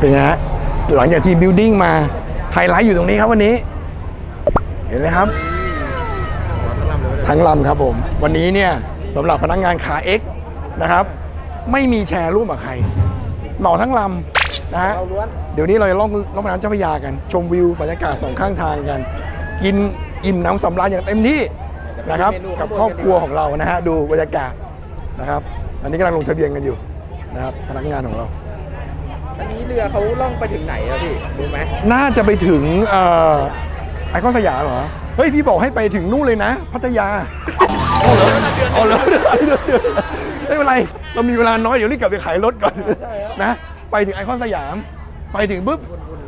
เป็นไงฮะหลังจากทีมบิวดิ้งมาไฮไลท์อยู่ตรงนี้ครับวันนี้ เห็นไหมครับ ทั้งลำครับผม วันนี้เนี่ยสำหรับพนักงานขาเอ็กนะครับ ไม่มีแชร์ร่วมกับใครเหมาทั้งลำนะฮะเดี๋ยวนี้เราจะล่องล่องน้ำเจ้าพระยากัน ชมวิวบรรยากาศสองข้างทางกัน กินอิ่มน้ำสำราญอย่างเต็มที่นะครับกับครอบครัวของเรานะฮะดูบรรยากาศนะครับ อันนี้กำลังลงทะเบียนกันอยู่นะครับพนักงานของเรา อันนี้เรือเขาล่องไปถึงไหนอะพี่รู้ไหมน่าจะไปถึงเอ่อไอคอนสยามเหรอ เฮ้ย พี่บอกให้ไปถึงนู่นเลยนะ พัทยาเอาเหรอเอาเหรอไม่เป็นไร เรามีเวลาน้อย เดี๋ยวรีบกลับไปขายรถก่อนนะ ไปถึงไอคอนสยาม ไปถึงปุ๊บ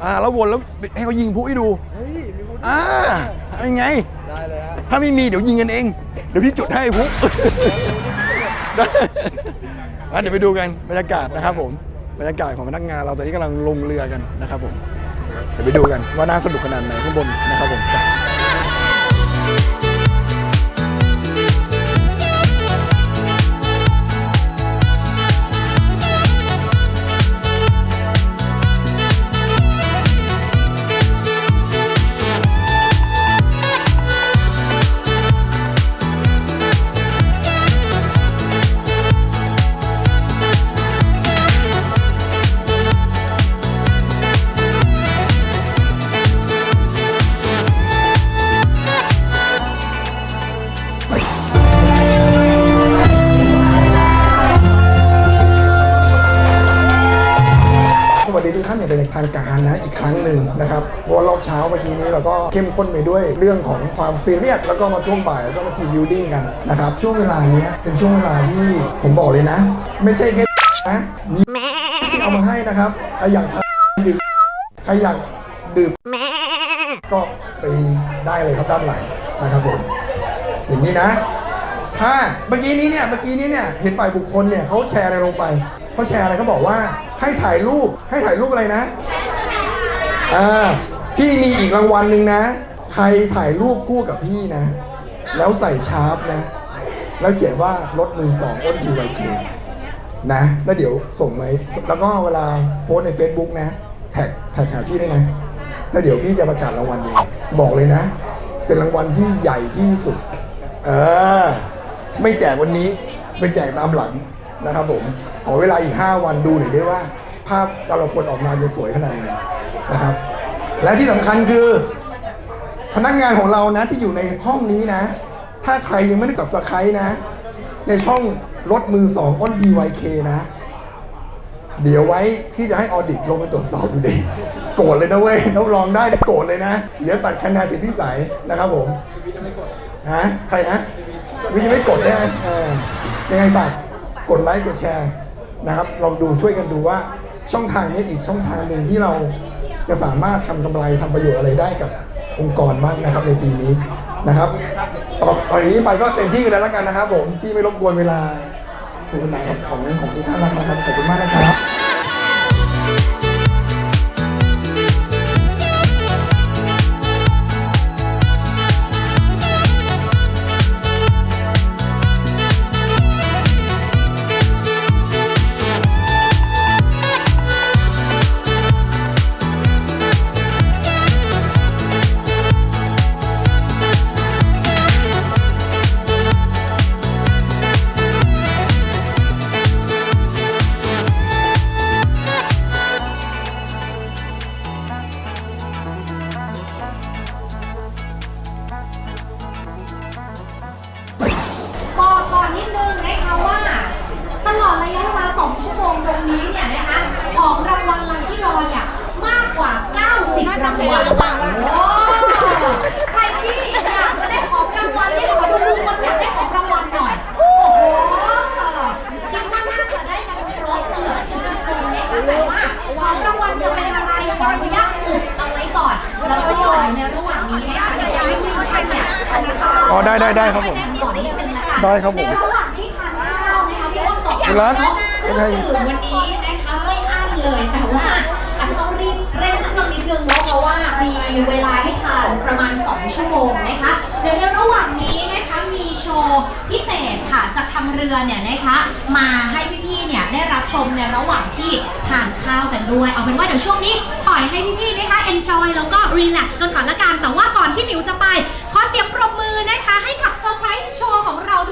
อ่า แล้ววนแล้วให้เขายิงพลุให้ดู เฮ้ยมีพูดอ่ายังไง ได้เลยฮะถ้าไม่มีเดี๋ยวยิงกันเอง เดี๋ยวพี่จุดให้พลุได้อะเดี๋ยวไปดูกันบรรยากาศนะครับผมบ รรยากาศของพนักงานเราตอนนี้กำลังลงเรือกันนะครับผมเดี๋ยวไปดูกันว่าน่าสนุกขนาดไหนข้างบนนะครับผม เข้มข้นไปด้วยเรื่องของความซีเรียสแล้วก็มาช่วงบ่ายแล้วก็มาทีบิวดิ้งกันนะครับช่วงเวลานี้เป็นช่วงเวลาที่ผมบอกเลยนะ ไม่ใช่แค่นะมีที่เอามาให้นะครับใครอยากดื่มใครอยากดื่มก็ไปได้เลยครับด้านหลังนะครับผมอย่างนี้นะ ถ้าเมื่อกี้นี้เนี่ยเมื่อกี้นี้เนี่ยเห็นฝ่ายบุคคลเนี่ยเขาแชร์อะไรลงไปเขาแชร์อะไรเขาบอกว่าให้ถ่ายรูปให้ถ่ายรูปอะไรนะอ่า พี่มีอีกรางวัลหนึ่งนะ ใครถ่ายรูปคู่กับพี่นะ แล้วใส่ชาร์ปนะ แล้วเขียนว่ารถมือสองอ้นพีไวเคนะ แล้วเดี๋ยวส่งไหมแล้วก็เวลาโพสใน Facebook นะ แท็กแท็กหาพี่ด้วยนะ แล้วเดี๋ยวพี่จะประกาศรางวัลเองบอกเลยนะ เป็นรางวัลที่ใหญ่ที่สุด เออ ไม่แจกวันนี้ไปแจกตามหลังนะครับผม ขอเวลาอีก 5 วันดูหน่อยได้ว่า ภาพแต่ละคนออกมาจะสวยขนาดไหนนะครับ และที่สำคัญคือ พนักงานของเรานะที่อยู่ในห้องนี้นะ ถ้าใครยังไม่ได้จับสไครต์นะ ในช่องรถมือสองอ้น BYK นะ เดี๋ยวไว้พี่จะให้ออดิตลงมาตรวจสอบดูดิโกรธเลยนะเว้ยรับรองได้โกรธเลยนะเดี๋ยวตัดคะแนนสิทธิพิสัยนะครับผมฮะใครนะวิจะไม่กดได้ไหมเออยังไงฝากกดไลค์กดแชร์นะครับ ลองดูช่วยกันดูว่าช่องทางนี้อีกช่องทางหนึ่งที่เรา จะสามารถทำกำไรทำประโยชน์อะไรได้กับองค์กรบ้างนะครับในปีนี้นะครับต่อต่อจางนี้ไปก็เต็มที่กันแล้วกันนะครับผมพี่ไม่รบกวนเวลาทุกนายของของทุกท่านนะครับขอบคุณมากนะครับ ระยะเวลา 2 ชั่วโมงตรงนี้เนี่ยนะคะของรางวัลลังที่รอเนี่ยมากกว่า 90 รางวัลโอ้ใครที่อยากจะได้ของรางวัลเนี่ยขอดูมือคนอยากได้ของรางวัลหน่อย โอ้โหคิดว่าน่าจะได้กันครบเกือบทุกคนนะคะแต่ว่าของรางวัลจะเป็นอะไรขออนุญาตอึดเอาไว้ก่อนแล้วก็ในระหว่างนี้นะคะเดี๋ยวจะให้ทุกท่านเนี่ยทานข้าวอ๋อได้ได้ได้ครับผมก่อนนิดนึงนะคะได้ครับผม ในระหว่าง ร้านคือวันนี้นะคะไม่อั้นเลย แต่ว่าอาจจะต้องรีบเร่งเครื่องนิดนึงเนาะเพราะว่ามีเวลาให้ทานประมาณ 2 ชั่วโมงนะคะเดี๋ยวในระหว่างนี้นะคะมีโชว์พิเศษค่ะจากทางเรือเนี่ยนะคะมาให้พี่ๆเนี่ยได้รับชมในระหว่างที่ทานข้าวกันด้วย เอาเป็นว่าเดี๋ยวช่วงนี้ปล่อยให้พี่ๆนะคะ enjoy แล้วก็ relax กันก่อนละกันแต่ว่าก่อนที่หมิวจะไป ขอเสียงปรบมือนะคะให้กับเซอร์ไพรส์โชว์ของเราด้วย